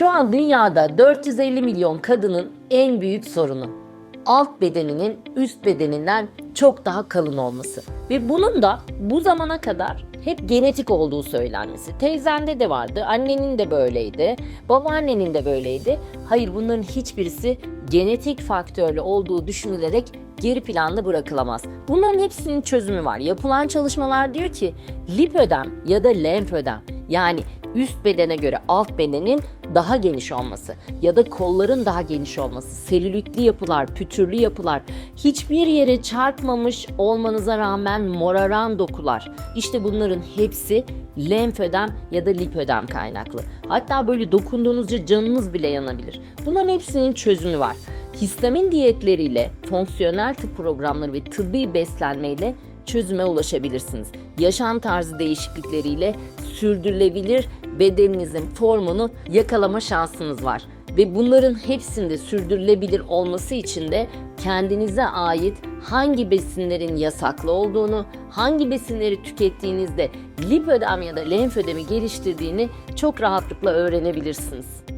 Şu an dünyada 450 milyon kadının en büyük sorunu alt bedeninin üst bedeninden çok daha kalın olması. Ve bunun da bu zamana kadar hep genetik olduğu söylenmesi. Teyzende de vardı, annenin de böyleydi, babaannenin de böyleydi. Hayır bunların hiçbirisi genetik faktörlü olduğu düşünülerek geri planda bırakılamaz. Bunların hepsinin çözümü var. Yapılan çalışmalar diyor ki lipödem ya da lenfödem yani üst bedene göre alt bedenin daha geniş olması ya da kolların daha geniş olması, selülitli yapılar, pütürlü yapılar, hiçbir yere çarpmamış olmanıza rağmen moraran dokular. İşte bunların hepsi lenfödem ya da lipödem kaynaklı. Hatta böyle dokunduğunuzda canınız bile yanabilir. Bunların hepsinin çözümü var. Histamin diyetleriyle, fonksiyonel tıp programları ve tıbbi beslenmeyle çözüme ulaşabilirsiniz. Yaşam tarzı değişiklikleriyle sürdürülebilir bedeninizin formunu yakalama şansınız var. Ve bunların hepsinde sürdürülebilir olması için de kendinize ait hangi besinlerin yasaklı olduğunu, hangi besinleri tükettiğinizde lipödem ya da lenfödemi geliştirdiğini çok rahatlıkla öğrenebilirsiniz.